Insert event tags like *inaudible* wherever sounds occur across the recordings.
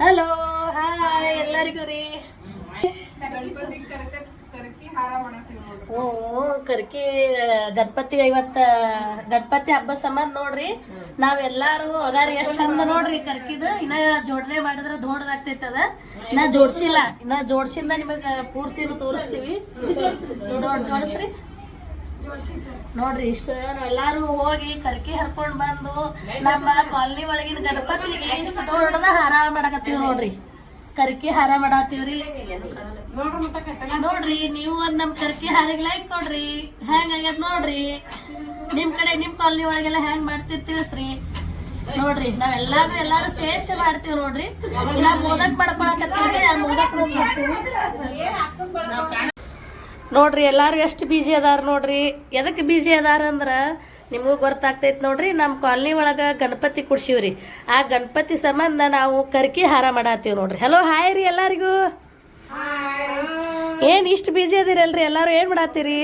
Hello hi ಎಲ್ಲರಿಗೂ ರೀ. ಗಣಪತಿ ಕರ್ಕ ಗಣಪತಿ ಇವತ್ತ ಗಣಪತಿ ಹಬ್ಬ ಸಂಬಂಧ ನೋಡ್ರಿ. ನಾವೆಲ್ಲಾರು ಅಗಾರ ಎಷ್ಟ್ ಚಂದ ನೋಡ್ರಿ ಕರ್ಕಿದ್. ಇನ್ನ ಜೋಡಣೆ ಮಾಡಿದ್ರ ಅದ ಇನ್ನ ಜೋಡ್ಸಿಲ್ಲ, ಇನ್ನ ಜೋಡ್ಸಿಂದ ನಿಮಗ ಪೂರ್ತಿನು ತೋರಿಸ್ತೀವಿ. ಜೋಡಿಸ್ರಿ. ನೋಡ್ರಿ, ಇಷ್ಟ ನಾವೆಲ್ಲಾರು ಹೋಗಿ ಕರ್ಕಿ ಹರ್ಕೊಂಡ್ ಬಂದು ನಮ್ಮ ಕಾಲನಿ ಒಳಗಿನ ಗಣಪತಿಗೆ ಇಷ್ಟ ದೊಡ್ಡದ ಹಾರ ಮಾಡಕತ್ತೀವಿ ನೋಡ್ರಿ. ಕರ್ಕಿ ಹಾರ ಮಾಡತ್ತೀವ್ರಿ ನೋಡ್ರಿ, ನೀವು ಒಂದ್ ನಮ್ ಕರ್ಕಿ ಹಾರಿಗೆ ಲೈಕ್ ಕೊಡ್ರಿ. ಹ್ಯಾಂಗ್ ಆಗ್ಯದ ನೋಡ್ರಿ. ನಿಮ್ ಕಡೆ, ನಿಮ್ ಕಾಲನಿ ಒಳಗೆಲ್ಲ ಹೆಂಗ್ ಮಾಡ್ತೀರಿ ತಿಳಿಸ್ರಿ. ನೋಡ್ರಿ, ನಾವೆಲ್ಲಾರು ಎಲ್ಲಾರು ಶೇಷ ಮಾಡ್ತೀವಿ ನೋಡ್ರಿ. ನಾವ್ ಮೋದಕ್ ಮಾಡ್ಕೊಳಕತ್ತೀವಿ ಮೋದಕ್ ಮಾಡ್ತೀವಿ ನೋಡ್ರಿ ಎಲ್ಲಾರು ಎಷ್ಟು ಬಿಜಿ ಅದಾರ ನೋಡ್ರಿ. ಎದಕ್ಕೆ ಬಿಜಿ ಅದಾರ ಅಂದ್ರೆ ನಿಮಗೂ ಗೊತ್ತಾಗ್ತೈತೆ ನೋಡ್ರಿ ನಮ್ಮ ಕಾಲನಿ ಒಳಗ ಗಣಪತಿ ಕುಡ್ಸಿವ್ರಿ. ಆ ಗಣಪತಿ ಸಂಬಂಧ ನಾವು ಕರ್ಕಿ ಹಾರ ಮಾಡತ್ತೀವಿ ನೋಡ್ರಿ. ಹಲೋ ಹಾಯ್ ರೀ ಎಲ್ಲಾರಿಗೂ. ಏನ್ ಇಷ್ಟು ಬಿಜಿ ಅದಿರಲ್ರಿ? ಎಲ್ಲಾರು ಏನು ಮಾಡತ್ತೀರಿ?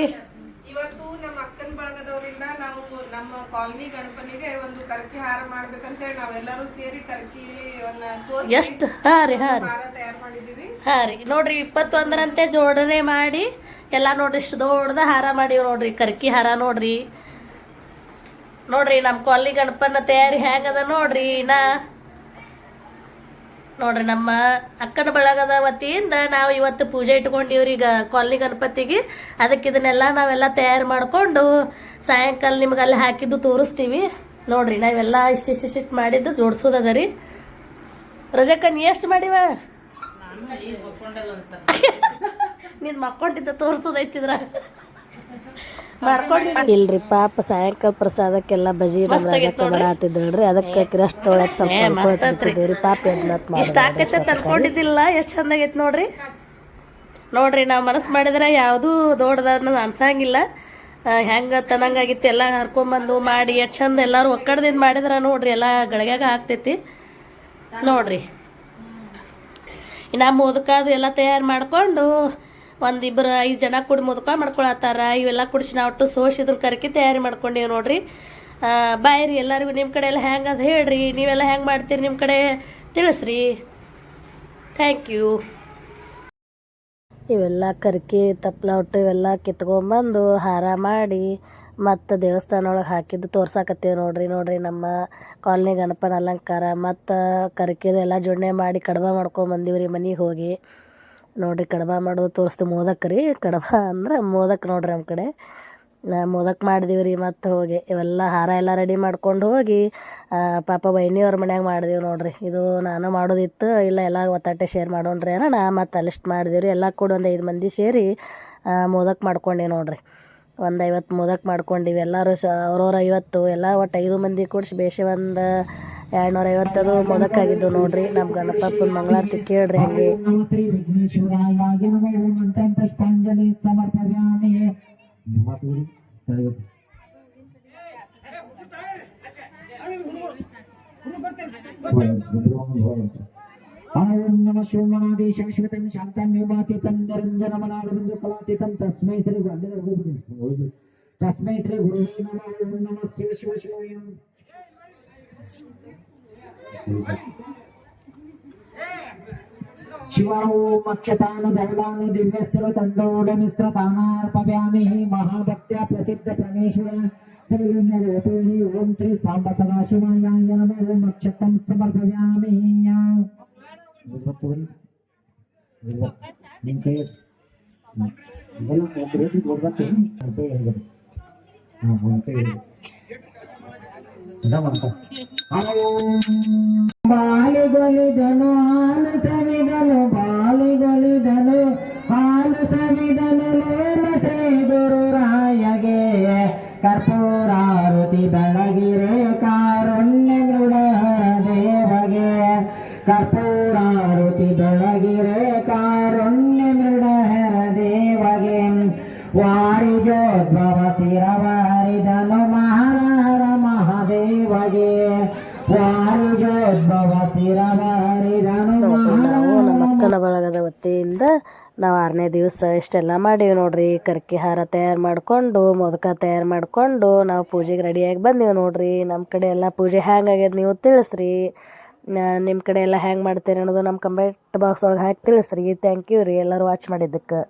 ಇವತ್ತು ನಮ್ಮ ಅಕ್ಕನ ಬಳಗದವರಿಂದ ನಾವು ನಮ್ಮ ಕಾಲನಿ ಗಣಪನಿಗೆ ಒಂದು ಕರ್ಕಿ ಹಾರ ಮಾಡ್ಬೇಕಂತೇಳಿ ನಾವೆಲ್ಲರೂ ಸೇರಿ ಕರ್ಕಿ ಎಷ್ಟು? ಹಾ ರೀ ಹಾ ರೀ. ಹಾ ರೀ. ನೋಡ್ರಿ ಇಪ್ಪತ್ತೊಂದರಂತೆ ಜೋಡಣೆ ಮಾಡಿ ಎಲ್ಲ ನೋಡ್ರಿ ಇಷ್ಟು ದೊಡ್ಡದ ಹಾರ ಮಾಡೀವಿ ನೋಡ್ರಿ ಕರ್ಕಿ ಹಾರ ನೋಡ್ರಿ. ನೋಡ್ರಿ ನಮ್ಮ ಕೊಲ್ಲಿ ಗಣಪನ ತಯಾರಿ ಹೆಂಗದ ನೋಡ್ರಿ ಇನ್ನ. ನೋಡ್ರಿ ನಮ್ಮ ಅಕ್ಕನ ಬಳಗದ ವತಿಯಿಂದ ನಾವು ಇವತ್ತು ಪೂಜೆ ಇಟ್ಕೊಂಡಿವ್ರಿ ಈಗ ಕೊಲ್ಲಿ ಗಣಪತಿಗೆ. ಅದಕ್ಕೆ ಇದನ್ನೆಲ್ಲ ನಾವೆಲ್ಲ ತಯಾರು ಮಾಡಿಕೊಂಡು ಸಾಯಂಕಾಲ ನಿಮ್ಗೆ ಅಲ್ಲಿ ಹಾಕಿದ್ದು ತೋರಿಸ್ತೀವಿ. ನೋಡ್ರಿ ನಾವೆಲ್ಲ ಇಷ್ಟಿಷ್ಟಿಷ್ಟು ಮಾಡಿದ್ದು ಜೋಡಿಸೋದದ ರೀ ರಜಕ್ಕ ನೀ ಎಷ್ಟು ಮಾಡಿವ? *laughs* ನೀನ್ ಮಕ್ಕೊಂಡಿದ್ದ ತೋರ್ಸೋದೈತಿದ್ರ ಇಲ್ರಿ ಪಾಪ ಸಾಯಂಕಾಲ ಪ್ರಸಾದಕ್ಕೆಲ್ಲ ಬಜಿ ಬರಾತಿದ್ರಿ ಅದಕ್ಕೆ ಕ್ರಸ್ಟ್ ತೊಳಕ್ ಸ್ವಲ್ಪ ಪಾಪ ಇಷ್ಟ ಆಕೈತೆ ಅಂತ ಅನ್ಕೊಂಡಿದ್ದಿಲ್ಲ ಎಷ್ಟು ಚಂದಾಗೈತಿ ನೋಡ್ರಿ. ನೋಡ್ರಿ ನಾವು ಮನಸ್ಸು ಮಾಡಿದ್ರೆ ಯಾವುದೂ ದೊಡ್ಡದ ಅನ್ನೋದು ಅನ್ಸಂಗಿಲ್ಲ ಹೆಂಗೆ ತನಂಗಾಗಿತ್ತು ಎಲ್ಲ ಹರ್ಕೊಂಬಂದು ಮಾಡಿ ಎಷ್ಟು ಚಂದ ಎಲ್ಲರೂ ಒಕ್ಕಡದಿಂದ ಮಾಡಿದ್ರೆ ನೋಡ್ರಿ ಎಲ್ಲ ಗಳಗ್ಯಾಗ ಆಗ್ತೈತಿ. ನೋಡ್ರಿ. ಇನ್ನು ಮೋದಕ ಅದು ಎಲ್ಲ ತಯಾರು ಮಾಡ್ಕೊಂಡು ಒಂದಿಬ್ಬರು ಐದು ಜನ ಕುಡಿ ಮುದುಕ ಮಾಡ್ಕೊಳತ್ತಾರ. ಇವೆಲ್ಲ ಕುಡಿಸಿ ನಾವು ಒಟ್ಟು ಸೋಸಿ ಕರ್ಕಿ ತಯಾರಿ ಮಾಡ್ಕೊಂಡೀವಿ ನೋಡ್ರಿ. ಬಾಯ್ ರೀ ಎಲ್ಲರಿಗೂ ನಿಮ್ಮ ಕಡೆ ಎಲ್ಲ ಹ್ಯಾಂಗೆ ಅದು ಹೇಳ್ರಿ. ನೀವೆಲ್ಲ ಹ್ಯಾಂಗೆ ಮಾಡ್ತೀರಿ ನಿಮ್ಮ ಕಡೆ? ತಿಳಿಸ್ರಿ. ಥ್ಯಾಂಕ್ ಯು ಇವೆಲ್ಲ ಕರ್ಕಿ ತಪ್ಪಲ ಒಟ್ಟು ಇವೆಲ್ಲ ಕಿತ್ಕೊಂಬಂದು ಹಾರ ಮಾಡಿ ಮತ್ತು ದೇವಸ್ಥಾನ ಒಳಗೆ ಹಾಕಿದ್ದು ತೋರ್ಸಾಕತ್ತೀವಿ ನೋಡ್ರಿ. ನೋಡ್ರಿ ನಮ್ಮ ಕಾಲನಿ ಗಣಪನ ಅಲಂಕಾರ ಮತ್ತು ಕರ್ಕಿದು ಎಲ್ಲ ಜೋಡಣೆ ಮಾಡಿ ಕಡಬ ರೀ ಮನೆಗೆ ಹೋಗಿ. ನೋಡ್ರಿ ಕಡಬ ಮಾಡೋದು ತೋರಿಸ್ತು ಮೋದಕ್ ರೀ. ಕಡಬ ಅಂದ್ರೆ ಮೋದಕ್ ನೋಡ್ರಿ ನಮ್ಮ ಕಡೆ. ಮೋದಕ್ ಮಾಡಿದೀವಿ ರೀ ಮತ್ತು ಹೋಗಿ. ಇವೆಲ್ಲ ಹಾರ ಎಲ್ಲ ರೆಡಿ ಮಾಡ್ಕೊಂಡು ಹೋಗಿ ಪಾಪ ಬೈನಿಯವ್ರ ಮನ್ಯಾಗ ಮಾಡಿದೀವಿ ನೋಡ್ರಿ. ಇದು ನಾನು ಮಾಡೋದಿತ್ತು, ಇಲ್ಲ ಎಲ್ಲ ಒತ್ತಾಟೆ ಶೇರ್ ಮಾಡೋಣ್ರಿ ಅನ್ನ ನಾ ಮತ್ತು ಲಿಸ್ಟ್ ಮಾಡಿದೀವಿ ರೀ. ಎಲ್ಲ ಕೂಡ ಒಂದು ಐದು ಮಂದಿ ಸೇರಿ ಮೋದಕ್ ಮಾಡ್ಕೊಂಡೀವಿ ನೋಡ್ರಿ. ಒಂದು ಐವತ್ತು ಮೋದಕ್ ಮಾಡ್ಕೊಂಡಿವಿ. ಎಲ್ಲರೂ ಸ ಅವ್ರವ್ರ ಐವತ್ತು, ಎಲ್ಲ ಒಟ್ಟು ಐದು ಮಂದಿ ಕೂಡಿಸಿ ಬೇಷೆ ಒಂದು ಎರಡ್ನೂರ ಐವತ್ತದು ಮೋದಕ್ ಆಗಿದ್ದು ನೋಡ್ರಿ ನಮ್ಮ ಗಣಪಪ್ಪನ ಮಂಗಳಾರತಿ ಕೇಳ್ರಿ ಹಂಗೆ नमः श्री विघ्नेश्वराय नमः ओम मंत्रं पुष्पांजलि समर्पयामि मातुरी ओम नमः सोमनादि शाश्वतं शान्तं निर्मातीतं निरञ्जनमनारविन्द कलातीतं तस्मै श्री गुरुवे तस्मै श्री गुरुवे नमः ओम नमः शिव शिव शिवाय ಶಿವೋ ಮಕ್ಷತಾನು ಧವಲಾನು ದಿವ್ಯಸ್ತ್ರ ತಂಡೋಡ ಮಿಶ್ರತಾನಾರ್ಪವ್ಯಾಮಿ ಮಹಾಭಕ್ತ್ಯ ಪ್ರಸಿದ್ಧ ಪರಮೇಶ್ವರ ಶ್ರೀಲಿಂಗ ರೂಪಿಣಿ ಓಂ ಶ್ರೀ ಸಾಂಬ ಸದಾಶಿವಾಯ ನಮಃ ಓಂ ನಕ್ಷತ್ರಂ ಸಮರ್ಪವ್ಯಾಮಿ ನಿಮ್ ಕೈ ಇದೆಲ್ಲ ರೇಟಿ ಕೊಡ್ಬೇಕು ಒಂದ್ ಕೈ ಹೇಳ್ಬೇಕು ಹಾ ಒಂದ್ ಕೈ ಹೇಳ್ಬೇಕು ಅದ ಮಾಡ್ತಾರೆ ಬಾಲಿಗೊಲಿದನು ಹಾಲು ಸವಿದನು ಬಾಲಿಗೊಲಿದನು ಹಾಲು ಸವಿದನು ಲೇನ ಶ್ರೀ ಗುರುರಾಯಗೆ ಕರ್ಪೂರಾರುತಿ ಬೆಳಗಿರೆ, ಕಾರುಣ್ಯ ಮೃಡ ದೇವಗೆ. ಕರ್ಪೂರಾರುತಿ ಬೆಳಗಿರೆ, ಕಾರುಣ್ಯ ಮೃಡ ದೇವಗೆ. ವಾರಿಜೋದ್ಭವ ಶಿರವಾರಿದನು ಮಹಾರ ಮಹಾದೇವಗೆ ವಾರಿಜೋದ್ಭವ ಶಿರವಾರಿದನು ಅಕ್ಕನ ಬಳಗದ ವತಿಯಿಂದ ನಾವು ಆರನೇ ದಿವಸ ಇಷ್ಟೆಲ್ಲ ಮಾಡೀವಿ ನೋಡ್ರಿ. ಕರ್ಕಿ ಹಾರ ತಯಾರು ಮಾಡಿಕೊಂಡು ಮೊದಕ ತಯಾರು ಮಾಡಿಕೊಂಡು ನಾವು ಪೂಜೆಗೆ ರೆಡಿಯಾಗಿ ಬಂದೀವಿ ನೋಡ್ರಿ. ನಮ್ಮ ಕಡೆ ಎಲ್ಲ ಪೂಜೆ ಹ್ಯಾಂಗಾಗ್ಯದ ನೀವು ತಿಳಿಸ್ರಿ. ನಿಮ್ಮ ಕಡೆ ಎಲ್ಲ ಹ್ಯಾಂಗೆ ಮಾಡ್ತೀರಿ ಅನ್ನೋದು ನಮ್ಮ ಕಮೆಂಟ್ ಬಾಕ್ಸ್ ಒಳಗೆ ಹಾಕಿ ತಿಳಿಸ್ರಿ. ಥ್ಯಾಂಕ್ ಯು ರೀ. ಎಲ್ಲರೂ ವಾಚ್ ಮಾಡಿದ್ದಕ್ಕೆ.